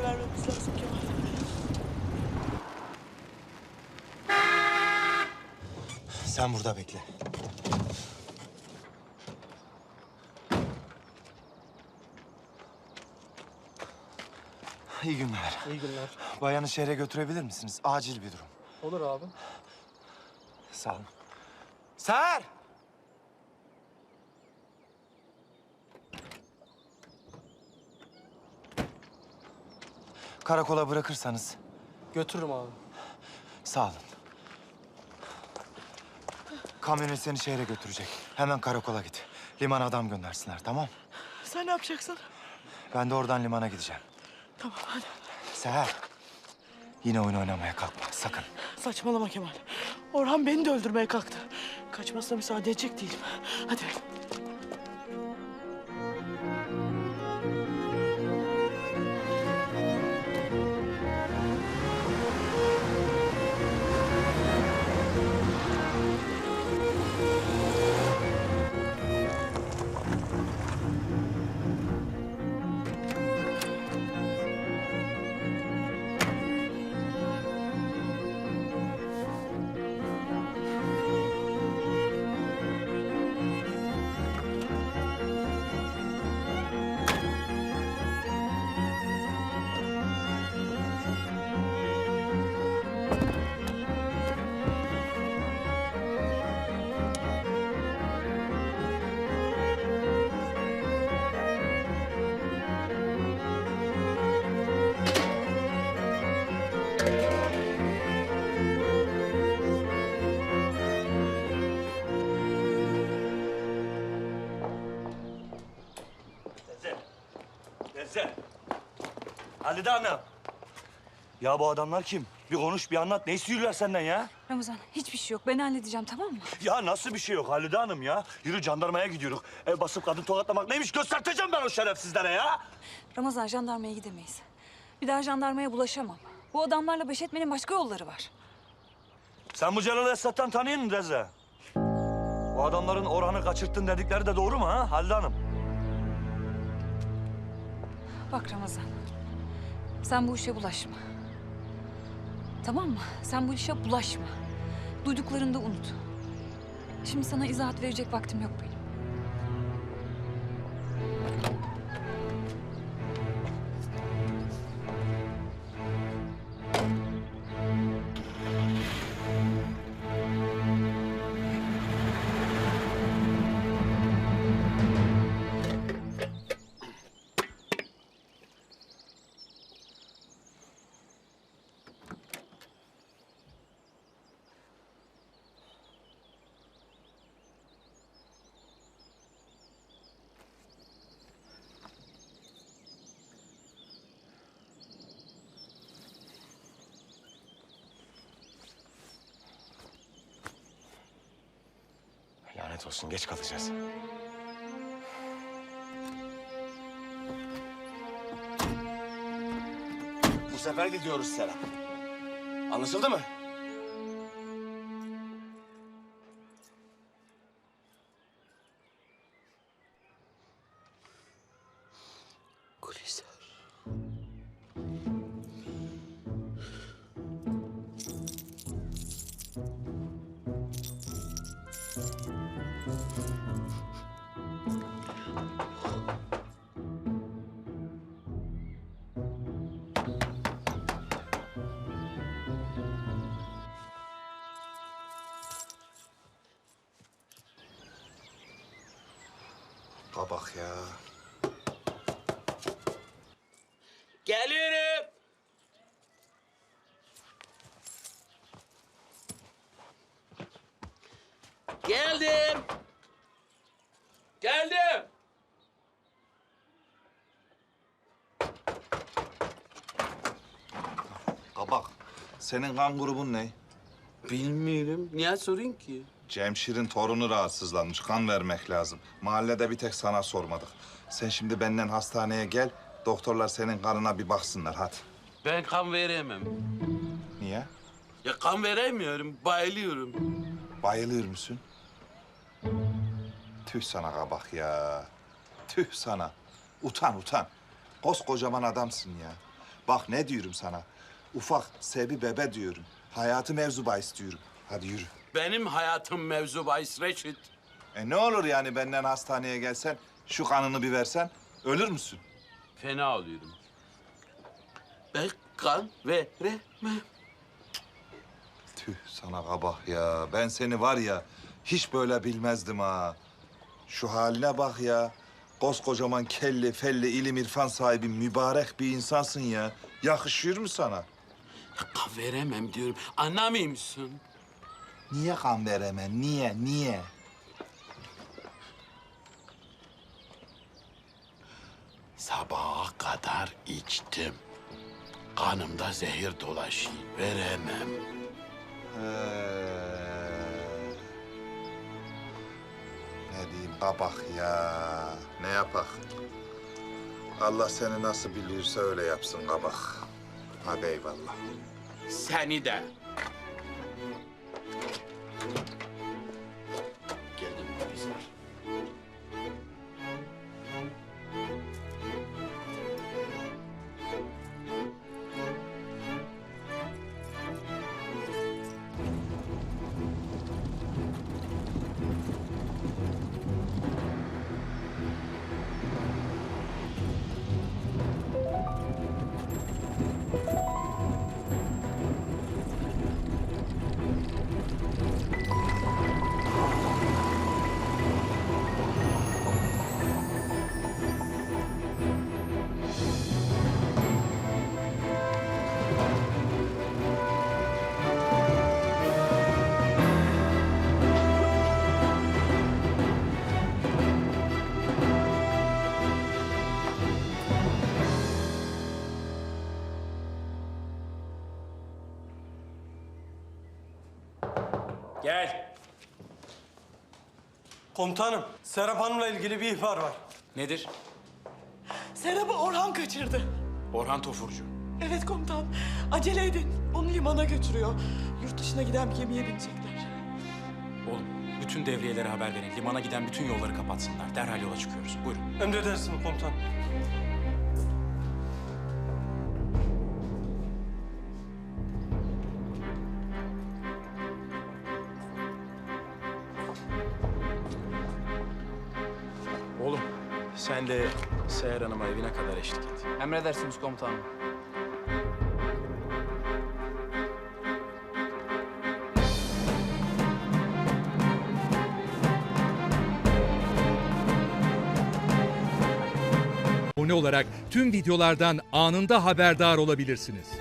Haber vermemiz lazım Kemal. Sen burada bekle. İyi günler. İyi günler. Bayanı şehre götürebilir misiniz? Acil bir durum. Olur abi. Sağ olun. Ser! Karakola bırakırsanız Götürürüm abi. sağ olun. Kamyonet seni şehre götürecek. Hemen karakola git. Limana adam göndersinler tamam? Sen ne yapacaksın? Ben de oradan limana gideceğim. Tamam hadi. Seher. Yine oyun oynamaya kalkma sakın. Saçmalama Kemal. Orhan beni de öldürmeye kalktı. Kaçmasına müsaade edecek değilim. Hadi. Teyze. Halide Hanım. Ya bu adamlar kim? Bir konuş, bir anlat. Ne istiyorlar senden ya? Ramazan hiçbir şey yok. Ben halledeceğim tamam mı? Ya nasıl bir şey yok Halide Hanım ya? Yürü jandarmaya gidiyoruz. Ev basıp kadın tokatlamak neymiş göstereceğim ben o şerefsizlere ya. Ramazan jandarmaya gidemeyiz. Bir daha jandarmaya bulaşamam. Bu adamlarla baş etmenin başka yolları var. Sen bu Celal Esat'tan tanıyor musun Teyze? Bu adamların Orhan'ı kaçırttın dedikleri de doğru mu ha Halide Hanım? Bak Ramazan. Sen bu işe bulaşma. Tamam mı? Sen bu işe bulaşma. Duyduklarını da unut. Şimdi sana izahat verecek vaktim yok benim. Lanet olsun geç kalacağız. Bu sefer gidiyoruz Serap. Anlaşıldı mı? Kabak ya. Geliyorum. Geldim. Geldim. Kabak, senin kan grubun ne? Bilmiyorum. Niye sorayım ki? Cemşir'in torunu rahatsızlanmış. Kan vermek lazım. Mahallede bir tek sana sormadık. Sen şimdi benden hastaneye gel. Doktorlar senin kanına bir baksınlar hadi. Ben kan veremem. Niye? Ya kan veremiyorum. Bayılıyorum. Bayılır mısın? Tüh sana kabak ya. Tüh sana. Utan utan. Koskocaman adamsın ya. Bak ne diyorum sana. Ufak Sebi bebe diyorum. Hayatı mevzu bahis diyorum. Hadi yürü. Benim hayatım mevzu bahis Reşit. E ne olur yani benden hastaneye gelsen, şu kanını bir versen, ölür müsün? Fena oluyorum. Ben kan veremem. Tüh sana kabah ya. Ben seni var ya hiç böyle bilmezdim ha. Şu haline bak ya. Koskocaman kelli felli ilim irfan sahibi mübarek bir insansın ya. Yakışıyor mu sana? Kan veremem diyorum. Anlamıyor musun? Niye kan veremem? Niye? Niye? Sabaha kadar içtim. Kanımda zehir dolaşıyor. Veremem. Ee, ne diyeyim kabak ya. Ne yapak? Allah seni nasıl biliyorsa öyle yapsın kabak. Hadi eyvallah. Seni de. Geldim Gel. Komutanım, Serap Hanım'la ilgili bir ihbar var. Nedir? Serap'ı Orhan kaçırdı. Orhan Tofurcu. Evet komutan. Acele edin. Onu limana götürüyor. Yurt dışına giden bir gemiye binecekler. Oğlum, bütün devriyelere haber verin. Limana giden bütün yolları kapatsınlar. Derhal yola çıkıyoruz. Buyurun. Emredersiniz komutan. Sen de Seher Hanım'a evine kadar eşlik et. Emredersiniz komutanım. abone olarak tüm videolardan anında haberdar olabilirsiniz.